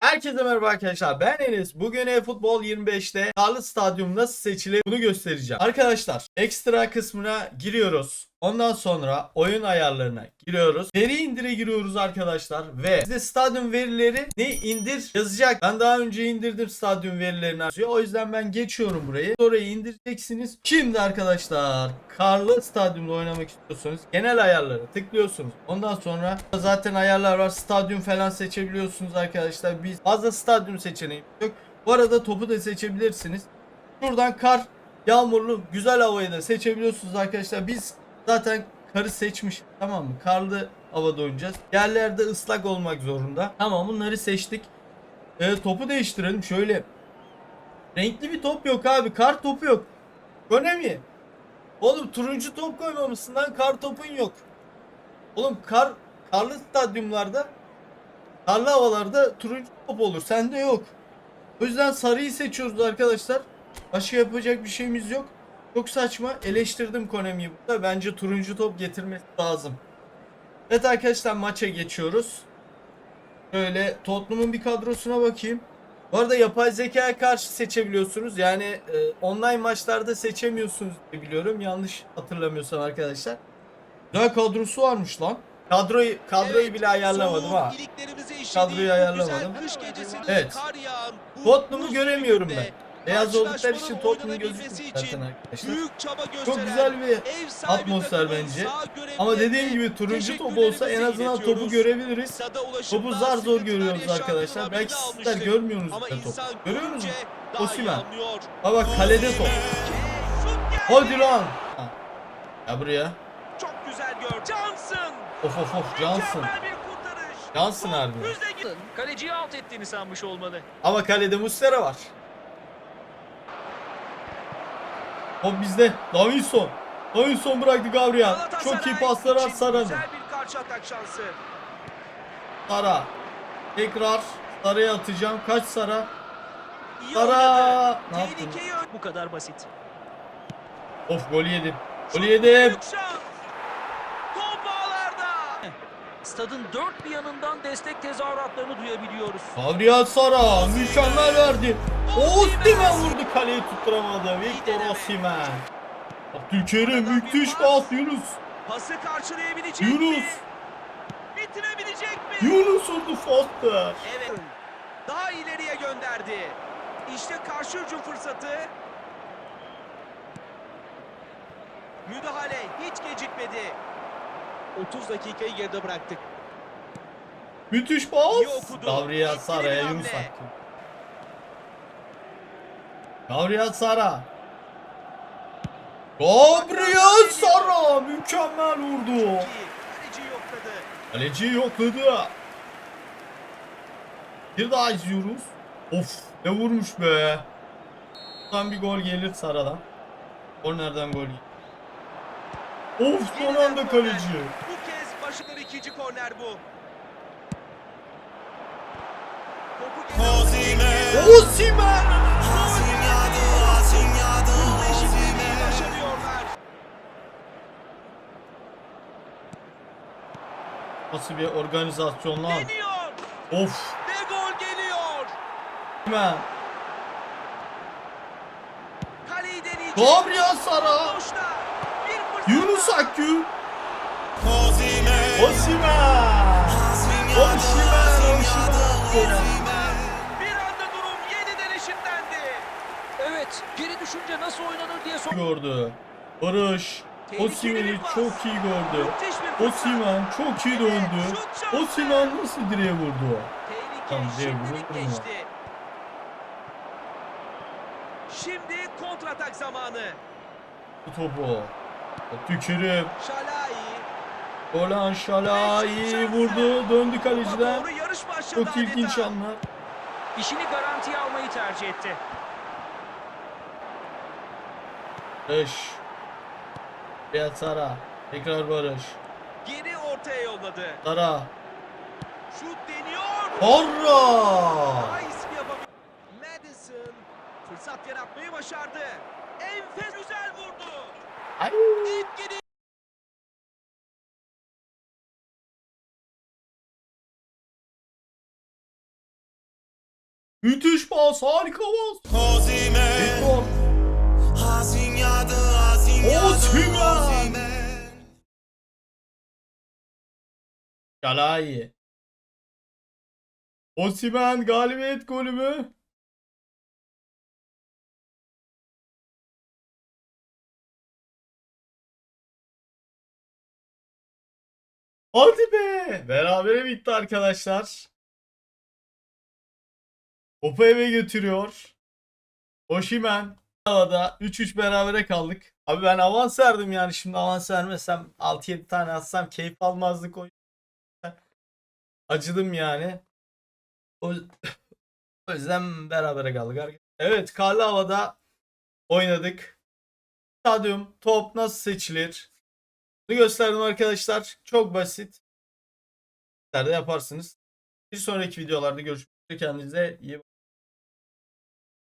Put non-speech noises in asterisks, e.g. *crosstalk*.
Herkese merhaba arkadaşlar ben Enes. Bugün E-Futbol 25'te Karlı Stadyum nasıl seçilir bunu göstereceğim. Arkadaşlar ekstra kısmına giriyoruz. Ondan sonra oyun ayarlarına giriyoruz. Veri indire giriyoruz arkadaşlar ve size stadyum verileri ne indir yazacak. Ben daha önce indirdim stadyum verilerini. O yüzden ben geçiyorum burayı. Orayı indireceksiniz. Şimdi arkadaşlar karlı stadyumda oynamak istiyorsanız genel ayarlara tıklıyorsunuz. Ondan sonra zaten ayarlar var. Stadyum falan seçebiliyorsunuz arkadaşlar. Biz fazla stadyum seçeneği yok. Bu arada topu da seçebilirsiniz. Buradan kar, yağmurlu, güzel havayı da seçebiliyorsunuz arkadaşlar. Biz zaten karı seçmiş tamam mı? Karlı havada oynayacağız. Yerlerde ıslak olmak zorunda. Tamam bunları seçtik. Ee, topu değiştirelim şöyle. Renkli bir top yok abi. Kar topu yok. Konami. Oğlum turuncu top koymamışsın lan. Kar topun yok. Oğlum kar karlı stadyumlarda karlı havalarda turuncu top olur. Sende yok. O yüzden sarıyı seçiyoruz arkadaşlar. Başka yapacak bir şeyimiz yok. Çok saçma. Eleştirdim Konami'yi burada. Bence turuncu top getirmesi lazım. Evet arkadaşlar maça geçiyoruz. Şöyle Tottenham'ın bir kadrosuna bakayım. Bu arada yapay zekaya karşı seçebiliyorsunuz. Yani e, online maçlarda seçemiyorsunuz diye biliyorum. Yanlış hatırlamıyorsam arkadaşlar. Güzel kadrosu varmış lan. Kadroyu kadroyu Evet, bile ayarlamadım ha. Kadroyu ayarlamadım. Evet. Tottenham'ı göremiyorum ben. Beyaz oldukları için Tottenham gözükmüyor için zaten arkadaşlar. Büyük çaba gösteren Çok güzel bir atmosfer bence. Ama dediğim gibi turuncu top olsa en azından topu görebiliriz. Topu zar zor görüyoruz arkadaşlar. Belki sizler görmüyorsunuz bile topu. Görüyor musunuz? Ha bak kalede top. Hadi lan. Ha. Ya buraya. Çok güzel gör. Johnson. Of of of Johnson. Johnson Top harbi. füze gibi. Kaleciyi alt ettiğini sanmış olmalı. Ama kalede Muslera var. Top bizde. Davinson. Davinson bıraktı Gabriel. Çok iyi paslar var için Sara'nın. Güzel bir karşı atak şansı. Sara. Tekrar Sara'ya atacağım. Kaç Sara? İyi Sara. Ne yaptın? Bu kadar basit. Of golü yedim. Golü yedim. Büyük Stadın dört bir yanından destek tezahüratlarını duyabiliyoruz. Gabriel Sara mükemmel verdi. Osimhen vurdu kaleyi tutturamadı. Victor. Osimhen. Abdülkerim müthiş pas Yunus. Pası karşılayabilecek Yunus. mi? Bitirebilecek mi? Yunus vurdu Foster. Evet. Daha ileriye gönderdi. İşte karşı hücum fırsatı. Müdahale hiç gecikmedi. 30 dakikayı geride bıraktık. Müthiş pas. Gabriel Sara'ya Yunus attı. Gabriel Sara. Gabriel Sara mükemmel vurdu. Kaleci yokladı. Bir daha izliyoruz. Of ne vurmuş be. Buradan bir gol gelir Sara'dan. Kornerden gol gelir. Of son anda kaleci. Bu kez başarılı ikinci korner bu. Osimhen. Nasıl bir organizasyon lan. Deniyor Of. ve gol geliyor. Osimhen. Kaleyi deneyecek. Gabriel Sara. Boşta. Yunus Akgün. Osimhen. Osimhen. Osimhen. Bir anda durum yeniden eşitlendi. Evet, geri düşünce nasıl oynanır diye sor. gördü. Barış. Osimhen'i çok iyi gördü. Osimhen çok iyi döndü. Osimhen nasıl direğe vurdu? Vurur mu? geçti. Şimdi kontratak zamanı. Bu topu. Şalai. Olan Şalai vurdu. Döndü kaleciden. Çok ilginç anlar. İşini garantiye almayı tercih etti. Barış. Riyad Sara. Tekrar Barış. Geri ortaya yolladı. Sara. Şut deniyor. Yapabilir. Madison fırsat yaratmayı başardı. Enfes. Ay. Müthiş pas, harika pas. Osimhen, Gol. Asignato, asignato, Osimhen. Osimhen. Şalayi. Osimhen galibiyet golü mü? Hadi be! Berabere bitti arkadaşlar. Topu eve götürüyor. Osimhen. Havada 3-3 berabere kaldık. Abi ben avans verdim yani şimdi avans vermesem 6-7 tane atsam keyif almazdık o acıdım yani. O, *laughs* o yüzden berabere kaldık. Evet karlı havada oynadık. Stadyum top nasıl seçilir? Gösterdim arkadaşlar. Çok basit. Sizler yaparsınız. Bir sonraki videolarda görüşmek üzere. Kendinize iyi bakın.